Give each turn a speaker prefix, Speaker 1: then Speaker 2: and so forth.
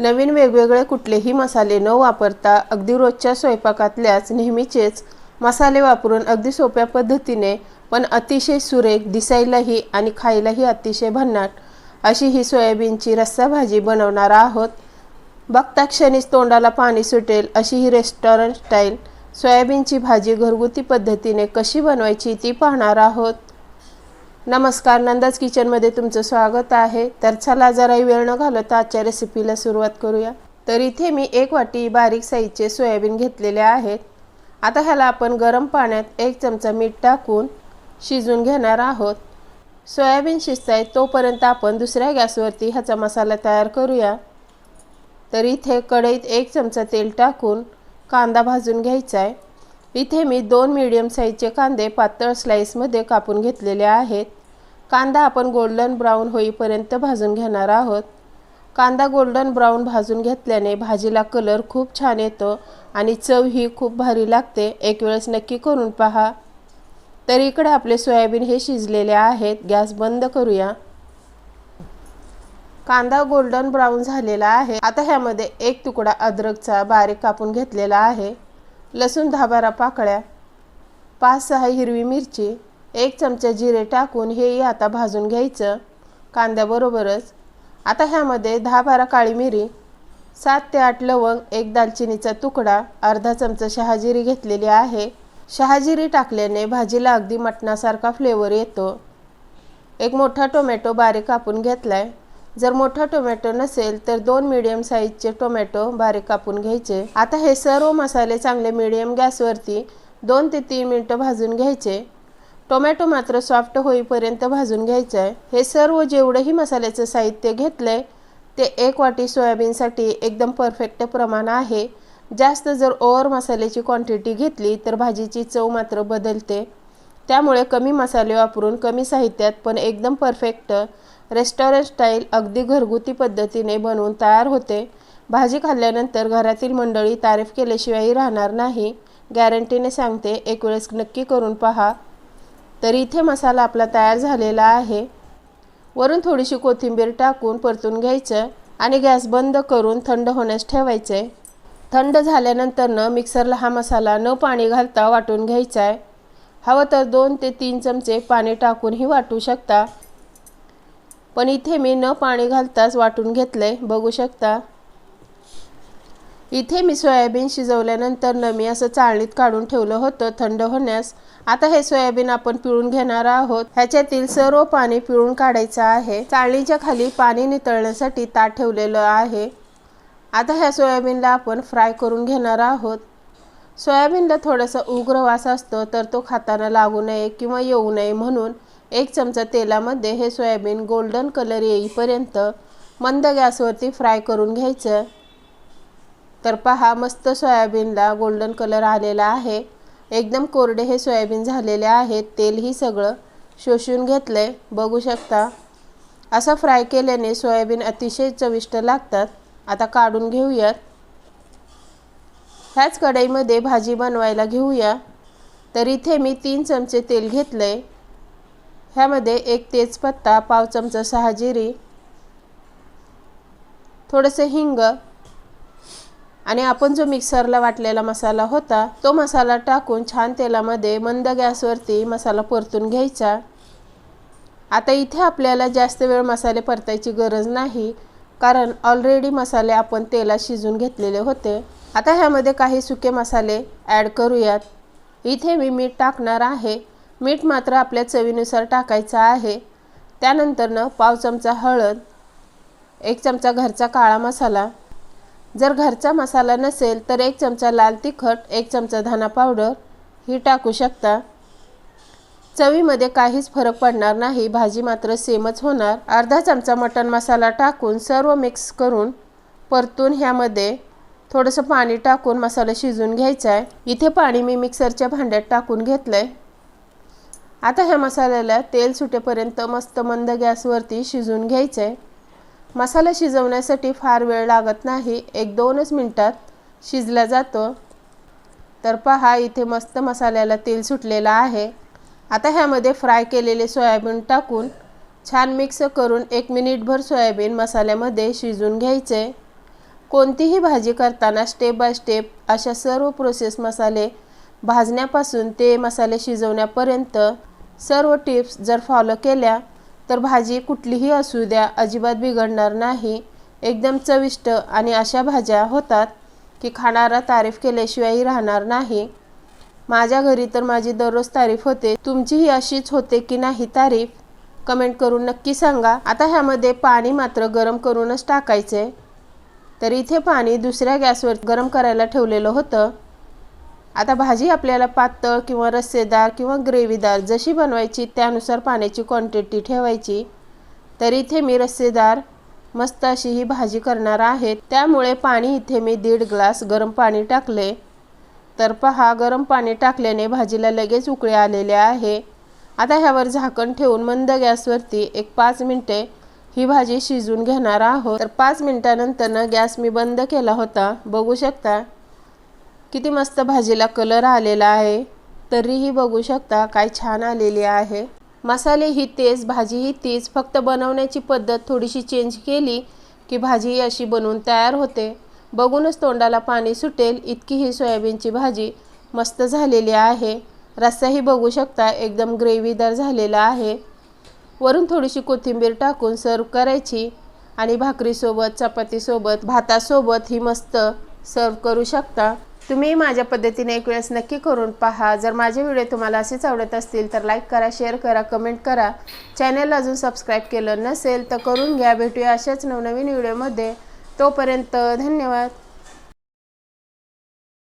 Speaker 1: नवीन वेगवेगळे कुठलेही मसाले न वापरता अगदी रोजच्या स्वयंपाकातल्याच नेहमीचेच मसाले वापरून अगदी सोप्या पद्धतीने पण अतिशय सुरेख दिसायलाही आणि खायलाही अतिशय भन्नाट अशी ही सोयाबीनची रस्सा भाजी बनवणार आहोत. बघता क्षणीच तोंडाला पाणी सुटेल अशी ही रेस्टॉरंट स्टाईल सोयाबीनची भाजी घरगुती पद्धतीने कशी बनवायची ती पाहणार आहोत. नमस्कार नंदाज किचनमध्ये तुमचं स्वागत आहे. तर चला जराही वेळ न घालवता आजच्या रेसिपीला सुरुवात करूया. तर इथे मी एक वाटी बारीक साईजचे सोयाबीन घेतलेले आहेत आता ह्याला आपण गरम पाण्यात एक चमचा मीठ टाकून शिजून घेणार आहोत. सोयाबीन शिजताय तोपर्यंत आपण दुसऱ्या गॅसवरती ह्याचा मसाला तयार करूया. तर इथे कढईत एक चमचा तेल टाकून कांदा भाजून घ्यायचा आहे इथे मी दोन मीडियम साईजचे कांदे पातळ स्लाईसमध्ये कापून घेतलेले आहेत. कांदा आपण गोल्डन ब्राऊन होईपर्यंत भाजून घेणार आहोत. कांदा गोल्डन ब्राऊन भाजून घेतल्याने भाजीला कलर खूप छान येतो आणि चव ही खूप भारी लागते. एक वेळेस नक्की करून पहा. तर इकडे आपले सोयाबीन हे शिजलेले आहेत. गॅस बंद करूया. कांदा गोल्डन ब्राऊन झालेला आहे. आता ह्यामध्ये एक तुकडा अद्रकचा बारीक कापून घेतलेला आहे. लसूण दहा बारा पाकळ्या पाच सहा हिरवी मिरची एक चमचा जिरे टाकून हेही आता भाजून घ्यायचं कांद्याबरोबरच आता ह्यामध्ये दहा बारा काळी मिरी सात ते आठ लवंग एक दालचिनीचा तुकडा अर्धा चमचा शहाजिरी घेतलेली आहे. शहाजिरी टाकल्याने भाजीला अगदी मटणासारखा फ्लेवर येतो. एक मोठा टोमॅटो बारीक कापून घेतला आहे जर मोठा टोमॅटो नसेल तर दोन मिडियम साईजचे टोमॅटो बारीक कापून घ्यायचे. आता हे सर्व मसाले चांगले मिडियम गॅसवरती दोन ते तीन मिनटं भाजून घ्यायचे. टोमॅटो मात्र सॉफ्ट होईपर्यंत भाजून घ्यायचं. आहे हे सर्व जेवढंही मसाल्याचं साहित्य घेतलं आहे ते एक वाटी सोयाबीनसाठी एकदम परफेक्ट प्रमाण आहे. जास्त जर ओव्हर मसाल्याची क्वांटिटी घेतली तर भाजीची चव मात्र बदलते. त्यामुळे कमी मसाले वापरून कमी साहित्यात पण एकदम परफेक्ट रेस्टॉरंट स्टाईल अगदी घरगुती पद्धतीने बनवून तयार होते. भाजी खाल्ल्यानंतर घरातील मंडळी तारीफ केल्याशिवायही राहणार नाही. गॅरंटीने सांगते एक वेळेस नक्की करून पहा. तर इथे मसाला आपला तयार झालेला आहे. वरून थोडीशी कोथिंबीर टाकून परतून घ्यायचं आणि गॅस बंद करून थंड होण्यास ठेवायचं. आहे थंड झाल्यानंतरनं मिक्सरला हा मसाला न पाणी घालता वाटून घ्यायचा आहे हवं तर दोन ते तीन चमचे पाणी टाकूनही वाटू शकता. पण इथे मी न पाणी घालताच वाटून घेतलं आहे बघू शकता. इथे मी सोयाबीन शिजवल्यानंतर न मी असं चाळणीत काढून ठेवलं होतं थंड होण्यास. आता हे सोयाबीन आपण पिळून घेणार आहोत. ह्याच्यातील सर्व पाणी पिळून काढायचं आहे. चाळणीच्या खाली पाणी नितळण्यासाठी ताट ठेवलेलं आहे. आता ह्या सोयाबीनला आपण फ्राय करून घेणार आहोत. सोयाबीनला थोडासा उग्र वास असतो तर तो खाताना लागू नये किंवा येऊ नये म्हणून एक चमचा तेलामध्ये हे सोयाबीन गोल्डन कलर येईपर्यंत मंद गॅसवरती फ्राय करून घ्यायचं. तर पहा मस्त सोयाबीनला गोल्डन कलर आलेला आहे. एकदम कोरडे हे सोयाबीन झालेले आहेत तेलही सगळं शोषून घेतलं आहे बघू शकता. असं फ्राय केल्याने सोयाबीन अतिशय चविष्ट लागतात. आता काढून घेऊयात. ह्याच कढईमध्ये भाजी बनवायला घेऊया. तर इथे मी तीन चमचे तेल घेतलं आहे ह्यामध्ये एक तेजपत्ता पाव चमचा सहाजिरी थोडंसं हिंग आणि आपण जो मिक्सरला वाटलेला मसाला होता तो मसाला टाकून छान तेलामध्ये मंद गॅसवरती मसाला परतून घ्यायचा. आता इथे आपल्याला जास्त वेळ मसाले परतायची गरज नाही कारण ऑलरेडी मसाले आपण तेलात शिजून घेतलेले होते. आता ह्यामध्ये काही सुके मसाले ॲड करूयात. इथे मी मीठ टाकणार आहे. मीठ मात्र आपल्या चवीनुसार टाकायचं आहे. त्यानंतरनं पाव चमचा हळद एक चमचा घरचा काळा मसाला. जर घरचा मसाला नसेल तर एक चमचा लाल तिखट एक चमचा धना पावडर ही टाकू शकता. चवीमध्ये काहीच फरक पडणार नाही. भाजी मात्र सेमच होणार. अर्धा चमचा मटण मसाला टाकून सर्व मिक्स करून परतून ह्यामध्ये थोडंसं पाणी टाकून मसाला शिजून घ्यायचा आहे इथे पाणी मी मिक्सरच्या भांड्यात टाकून घेतलं आहे आता ह्या मसाल्याला तेल सुटेपर्यंत मस्त मंद गॅसवरती शिजून घ्यायचं आहे मसाला शिजवण्यासाठी फार वेळ लागत नाही एक दोनच मिनटात शिजला जातो. तर पहा इथे मस्त मसाल्याला तेल सुटलेलं आहे. आता ह्यामध्ये फ्राय केलेले सोयाबीन टाकून छान मिक्स करून एक मिनिटभर सोयाबीन मसाल्यामध्ये शिजून घ्यायचे कोणतीही भाजी करताना स्टेप बाय स्टेप अशा सर्व प्रोसेस मसाले भाजण्यापासून ते मसाले शिजवण्यापर्यंत सर्व टिप्स जर फॉलो केल्या तर भाजी कुठलीही असू द्या अजिबात बिघडणार नाही. एकदम चविष्ट आणि अशा भाज्या होतात की खाणारा तारीफ केल्याशिवायही राहणार नाही. माझ्या घरी तर माझी दररोज तारीफ होते. तुमचीही अशीच होते की नाही तारीफ? कमेंट करून नक्की सांगा. आता ह्यामध्ये पाणी मात्र गरम करूनच टाकायचे तर इथे पाणी दुसऱ्या गॅसवर गरम करायला ठेवलेलं होतं. आता भाजी आपल्याला पातळ किंवा रस्सेदार किंवा ग्रेव्हीदार जशी बनवायची त्यानुसार पाण्याची क्वांटिटी ठेवायची. तर इथे मी रस्सेदार मस्त अशी ही भाजी करणार आहे. त्यामुळे पाणी इथे मी दीड ग्लास गरम पाणी टाकले. तर पहा गरम पाणी टाकल्याने भाजीला लगेच उकळे आलेले आहे. आता ह्यावर झाकण ठेवून मंद गॅसवरती एक पाच मिनटे ही भाजी शिजून घेणार आहोत. तर पाच मिनटानंतरनं गॅस मी बंद केला होता. बघू शकता किती मस्त भाजीला कलर आलेला आहे. तरीही बघू शकता काय छान आलेली आहे. मसाले ही तेच भाजी ही तीच. फक्त बनवण्याची पद्धत थोडीशी चेंज केली की भाजी अशी बनवून तयार होते. बघूनच तोंडाला पाणी सुटेल. इतकी ही सोयाबीनची भाजी मस्त झालेली आहे. रस्साही बघू शकता एकदम ग्रेव्हीदार झालेला आहे. वरून थोडीशी कोथिंबीर टाकून सर्व करायची आणि भाकरीसोबत चपातीसोबत भातासोबत ही मस्त सर्व करू शकता. तुम्ही माझ्या पद्धतीने एक वेळेस नक्की करून पहा. जर माझे व्हिडिओ तुम्हाला असेच आवडत असतील तर लाईक करा शेअर करा कमेंट करा. चॅनल अजून सबस्क्राईब केलं नसेल तर करून घ्या. भेटूया अशाच नवनवीन व्हिडिओमध्ये. तोपर्यंत धन्यवाद.